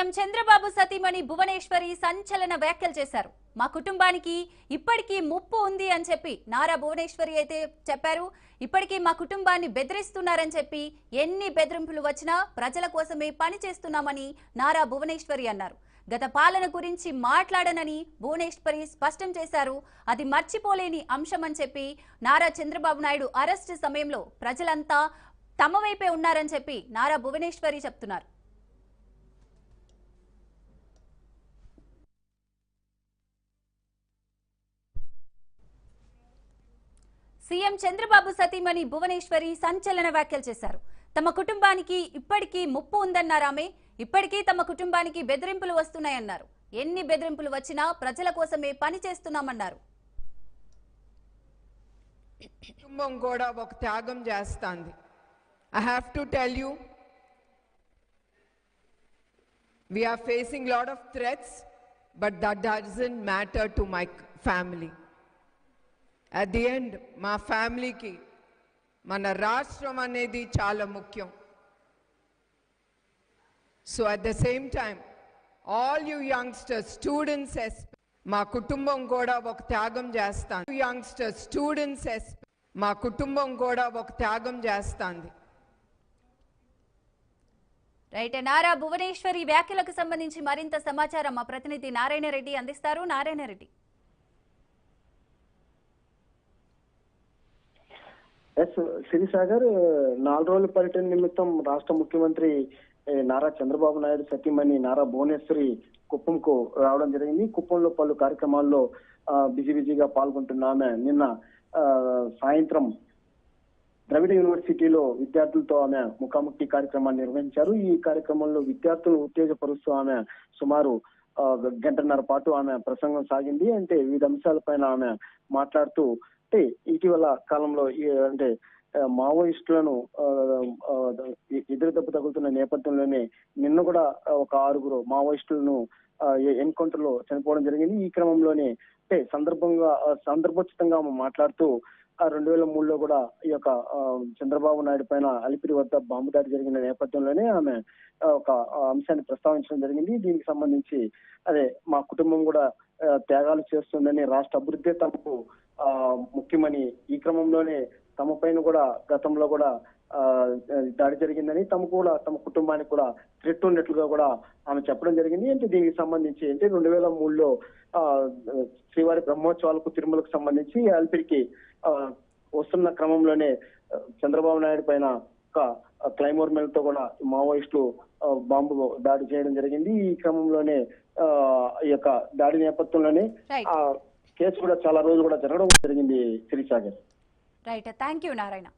CM Chandrababu సతీమణి భువనేశ్వరి సంచలన వ్యాఖ్యలు చేశారు. మా కుటుంబానికి ఇప్పటికీ ముప్పు ఉంది అని చెప్పి నారా భువనేశ్వరి అయితే చెప్పారు. ఇప్పటికీ మా కుటుంబాన్ని బెదిరిస్తున్నారని చెప్పి ఎన్ని బెదిరింపులు వచ్చినా ప్రజల కోసమే పని చేస్తున్నామని నారా భువనేశ్వరి అన్నారు. గత పాలన గురించి మాట్లాడనని భువనేశ్వరి స్పష్టం చేశారు. అది మర్చిపోలేని అంశమని చెప్పి నారా చంద్రబాబు నాయుడు అరెస్ట్ సమయంలో ప్రజలంతా తమ వైపే ఉన్నారని చెప్పి నారా భువనేశ్వరి చెప్తున్నారు. సీఎం చంద్రబాబు సతీమణి భువనేశ్వరి సంచలన వ్యాఖ్యలు చేశారు. తమ కుటుంబానికి ఇప్పటికీ ముప్పు ఉందన్నారామె ఇప్పటికీ తమ కుటుంబానికి బెదిరింపులు వస్తున్నాయన్నారు. ఎన్ని బెదిరింపులు వచ్చినా ప్రజల కోసమే పని చేస్తున్నామన్నారు. కుటుంబం కూడా ఒక త్యాగం చేస్తుంది. I have to tell you we're facing lot of threats but that doesn't matter to my family at the end మా ఫ్యామిలీకి మన రాష్ట్రం అనేది చాలా ముఖ్యం. So at the same time all you youngsters students మా కుటుంబం కూడా ఒక త్యాగం చేస్తాను యంగ్స్టర్స్ స్టూడెంట్స్ ఎస్ మా కుటుంబం కూడా ఒక త్యాగం చేస్తాంది. రైట్ నారా భువనేశ్వరి వ్యాఖ్యలకు సంబంధించి మరింత సమాచారం మా ప్రతినిధి నారాయణ రెడ్డి అందిస్తారు. నారాయణ రెడ్డి. ఎస్ సిరిసాగర్ నాలుగు రోజుల పర్యటన నిమిత్తం రాష్ట్ర ముఖ్యమంత్రి నారా చంద్రబాబు నాయుడు సతీమణి నారా భువనేశ్వరి కుప్పంకు రావడం జరిగింది. కుప్పంలో పలు కార్యక్రమాల్లో బిజీ బిజీగా పాల్గొంటున్న ఆమె నిన్న ఆ, సాయంత్రం ద్రవిడ యూనివర్సిటీలో విద్యార్థులతో ఆమె ముఖాముఖి కార్యక్రమాన్ని నిర్వహించారు. ఈ కార్యక్రమంలో విద్యార్థులను ఉత్తేజపరుస్తూ ఆమె సుమారు ఆ, గంటన్నర పాటు ఆమె ప్రసంగం సాగింది. అంటే వివిధ అంశాలపైన ఆమె మాట్లాడుతూ కాబట్టి ఇటీవల కాలంలో అంటే మావోయిస్టులను ఎదురు దెబ్బ తగులుతున్న నేపథ్యంలోనే నిన్న కూడా ఒక ఆరుగురు మావోయిస్టులను ఎన్కౌంటర్లో చనిపోవడం జరిగింది. ఈ క్రమంలోనే అంటే సందర్భంగా సందర్భోచితంగా మాట్లాడుతూ ఆ రెండు వేల మూడులో కూడా ఈ యొక్క చంద్రబాబు నాయుడు పైన అలిపిరి వద్ద బాంబు దాడి జరిగిన నేపథ్యంలోనే ఆమె ఒక అంశాన్ని ప్రస్తావించడం జరిగింది. దీనికి సంబంధించి అదే మా కుటుంబం కూడా త్యాగాలు చేస్తుందని రాష్ట్ర అభివృద్ధి తమకు ముఖ్యమని ఈ క్రమంలోనే తమ పైన కూడా గతంలో కూడా ఆ, దాడి జరిగిందని తమకు కూడా తమ కుటుంబానికి కూడా థ్రెట్ ఉన్నట్లుగా కూడా ఆమె చెప్పడం జరిగింది. అంటే దీనికి సంబంధించి అంటే రెండు వేల మూడులో ఆ, శ్రీవారి బ్రహ్మోత్సవాలకు తిరుమలకు సంబంధించి అల్పిరికి ఆ, వస్తున్న క్రమంలోనే చంద్రబాబు నాయుడు పైన ఒక క్లైమోర్తో కూడా మావోయిస్టులు బాంబు దాడి చేయడం జరిగింది. ఈ క్రమంలోనే ఆ, ఈ యొక్క దాడి నేపథ్యంలోనే ఆ కేసు కూడా చాలా రోజు కూడా జరగడం జరిగింది Sirisagar right. Thank you Narayana.